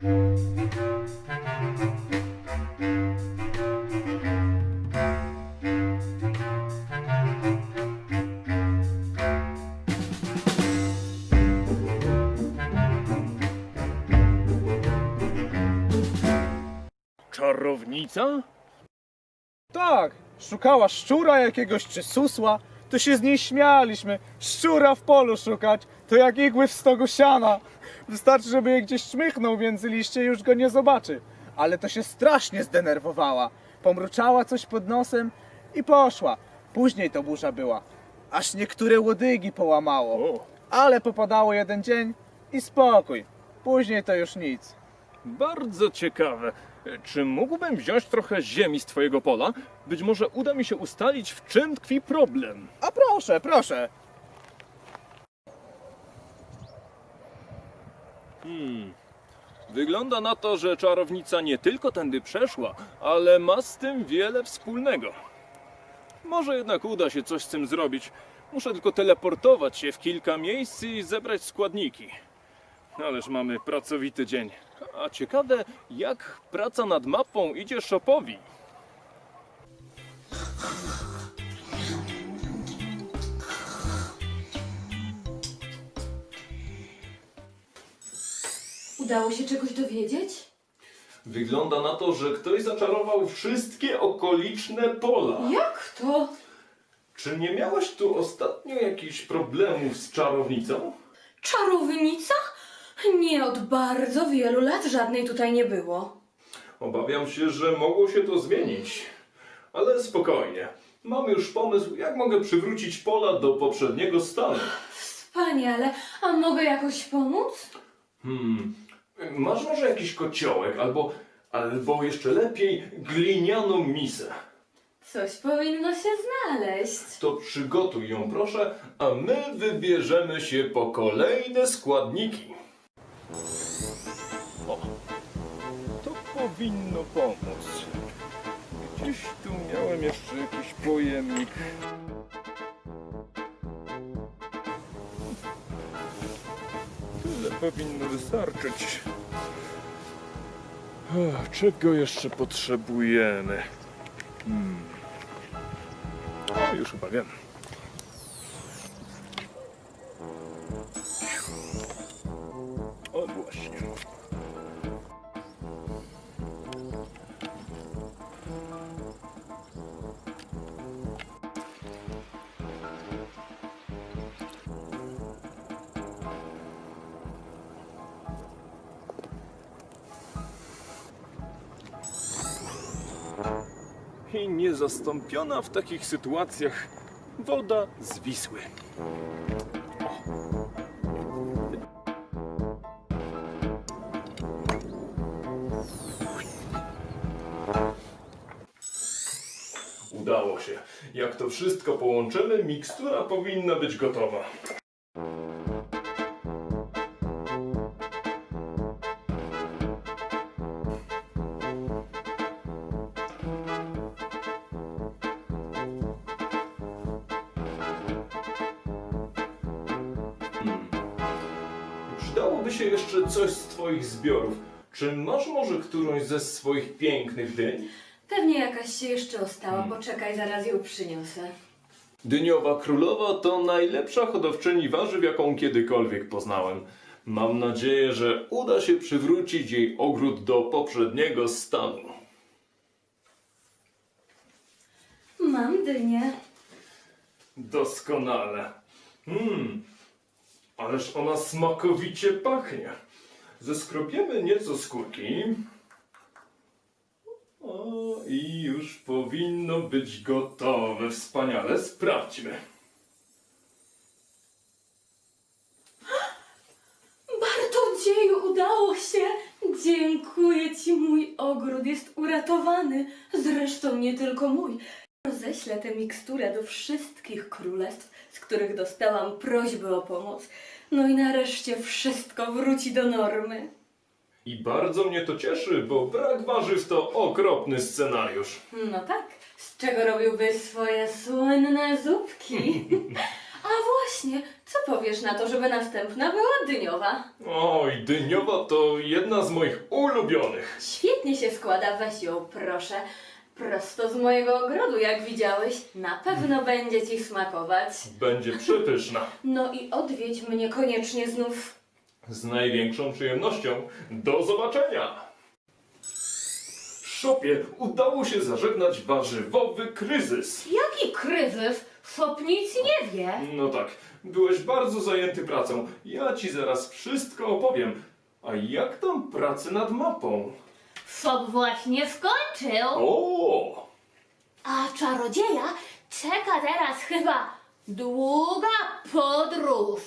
Czarownica? Tak, szukała szczura jakiegoś czy susła, to się z niej śmialiśmy. Szczura w polu szukać, to jak igły w stogu siana. Wystarczy, żeby je gdzieś czmychnął między liście i już go nie zobaczy. Ale to się strasznie zdenerwowała. Pomruczała coś pod nosem i poszła. Później to burza była. Aż niektóre łodygi połamało. Ale popadało jeden dzień i spokój. Później to już nic. bardzo ciekawe. Czy mógłbym wziąć trochę ziemi z twojego pola? Być może uda mi się ustalić, w czym tkwi problem. A proszę, proszę. Hmm. Wygląda na to, że czarownica nie tylko tędy przeszła, ale ma z tym wiele wspólnego. Może jednak uda się coś z tym zrobić. Muszę tylko teleportować się w kilka miejsc i zebrać składniki. Ależ mamy pracowity dzień. A ciekawe, jak praca nad mapą idzie Szopowi. Udało się czegoś dowiedzieć? Wygląda na to, że ktoś zaczarował wszystkie okoliczne pola. Jak to? Czy nie miałeś tu ostatnio jakichś problemów z czarownicą? Czarownica? Nie, od bardzo wielu lat żadnej tutaj nie było. Obawiam się, że mogło się to zmienić. Ale spokojnie. Mam już pomysł, jak mogę przywrócić pola do poprzedniego stanu. Wspaniale. A mogę jakoś pomóc? Hmm. Masz może jakiś kociołek, albo, albo jeszcze lepiej glinianą misę. Coś powinno się znaleźć. To przygotuj ją proszę, a my wybierzemy się po kolejne składniki. O, to powinno pomóc. Gdzieś tu miałem jeszcze jakiś pojemnik. Tyle powinno wystarczyć. Czego jeszcze potrzebujemy? Hmm. O, już chyba wiem. I niezastąpiona w takich sytuacjach woda z Wisły. Udało się. Jak to wszystko połączymy, mikstura powinna być gotowa. Przydałoby się jeszcze coś z Twoich zbiorów. Czy masz może którąś ze swoich pięknych dyń? Pewnie jakaś się jeszcze ostała. Poczekaj, zaraz ją przyniosę. Dyniowa królowa to najlepsza hodowczyni warzyw, jaką kiedykolwiek poznałem. Mam nadzieję, że uda się przywrócić jej ogród do poprzedniego stanu. Mam dynię. Doskonale. Hmm, ależ ona smakowicie pachnie. Zeskrobiemy nieco skórki. O, i już powinno być gotowe. Wspaniale, sprawdźmy. Bartoldzieju, udało się! Dziękuję ci, mój ogród jest uratowany. Zresztą nie tylko mój. Roześlę tę miksturę do wszystkich królestw, z których dostałam prośbę o pomoc. No i nareszcie wszystko wróci do normy. I bardzo mnie to cieszy, bo brak warzyw to okropny scenariusz. No tak, z czego robiłby swoje słynne zupki. A właśnie, co powiesz na to, żeby następna była dyniowa? Oj, dyniowa to jedna z moich ulubionych. Świetnie się składa, weź ją proszę. Prosto z mojego ogrodu, jak widziałeś. Na pewno będzie ci smakować. Będzie przepyszna. No i odwiedź mnie koniecznie znów. Z największą przyjemnością. Do zobaczenia! Szopie, udało się zażegnać warzywowy kryzys. Jaki kryzys? Fop nic nie wie. No tak, byłeś bardzo zajęty pracą. Ja ci zaraz wszystko opowiem. A jak tam pracy nad mapą? Fop właśnie skończył. O! A czarodzieja czeka teraz chyba długa podróż.